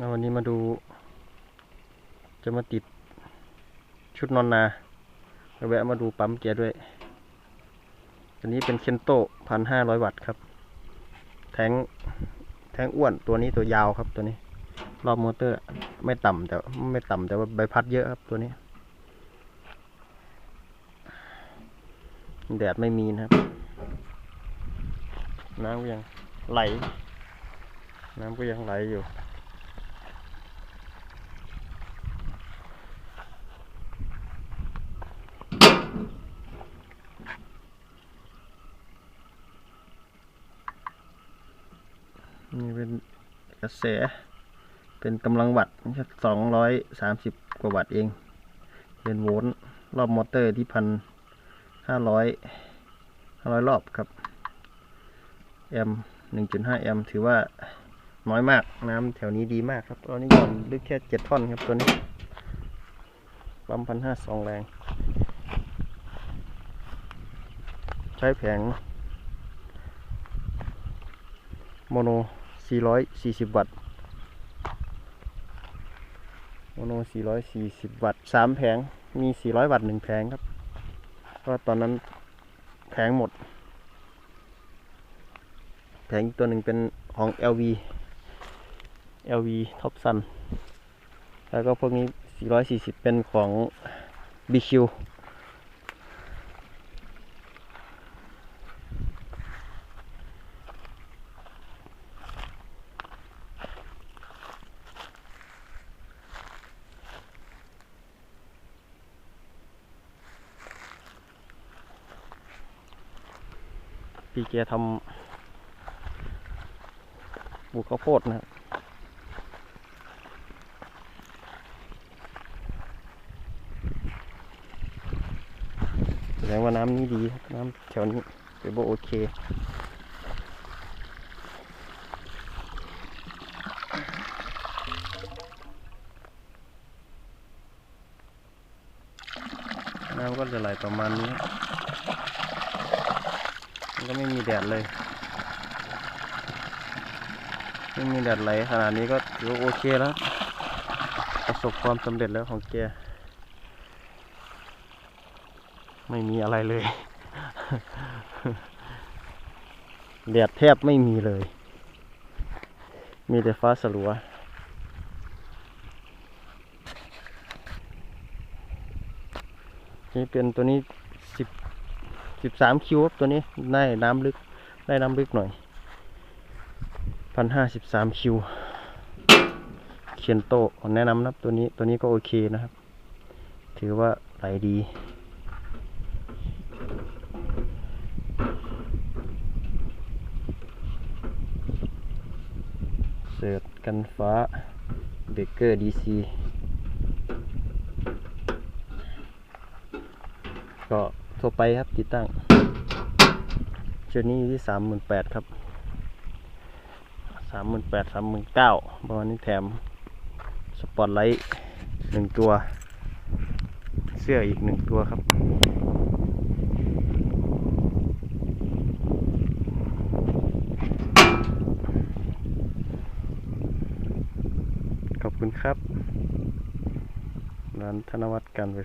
แล้ววันนี้มาดู จะมาติดชุดนอนนาแวแวะมาดูปั๊มเกียร์ด้วย อันนี้เป็นเคนโตพันห้าร้อยวัตต์ครับ แทงแทงอ้วนตัวนี้ตัวยาวครับตัวนี้ รอบมอเตอร์ไม่ต่ำแต่ไม่ต่ำแต่ว่าใบพัดเยอะครับตัวนี้ แดดไม่มีนะครับ น้ำก็ยังไหล น้ำก็ยังไหลอยู่ นี่เป็นกระแส เป็นกำลังวัตต์สองร้อยสามสิบกว่าวัตต์เอง เป็นโวลต์รอบมอเตอร์ที่พันห้าร้อยห้าร้อยรอบครับ แอมหนึ่งจุดห้าแอมถือว่าน้อยมากน้ำแถวนี้ดีมากครับตอนนี้หย่อนลึกแค่เจ็ดท่อนครับตัวนี้ปั๊มพันห้าสองแรง ใช้แผง โมโน 440 วัตต์โมโน 440 วัตต์สามแผงมี 400 วัตต์หนึ่งแผงครับเพราะตอนนั้นแผงหมด แผงตัวหนึ่งเป็นของ LV LV Top Sun แล้วก็พวกนี้ 440 เป็นของ BQ พี่แกทำปลูกข้าวโพดนะครับแสดงว่าน้ำนี้ดีน้ำแถวนี้ถือว่าโอเคน้ำก็จะไหลประมาณนี้ มันก็ไม่มีแดดเลย ไม่มีแดดไหลขนาดนี้ก็ถือโอเคแล้ว ประสบความสำเร็จแล้วของแก ไม่มีอะไรเลยแดดแทบไม่มีเลย มีแต่ฟ้าสลัวนี่เป็นตัวนี้สิบ สิบสามคิวครับตัวนี้ได้น้ำลึกได้น้ำลึกหน่อยพันห้าสิบสามคิวเคียนโตแนะนำนะครับตัวนี้ตัวนี้ก็โอเคนะครับ ถือว่าไหลดีเสิร์ตกันฟ้าเบเกอร์ดีซีก็ ทั่วไปครับติดตั้งชุดนี้อยู่ที่สามหมื่นแปดครับสามหมื่นแปดสามหมื่นเก้าประมาณนี้แถมสปอตไลท์หนึ่งตัว เสื้ออีกหนึ่งตัวครับขอบคุณครับร้านธนวัฒน์การไฟ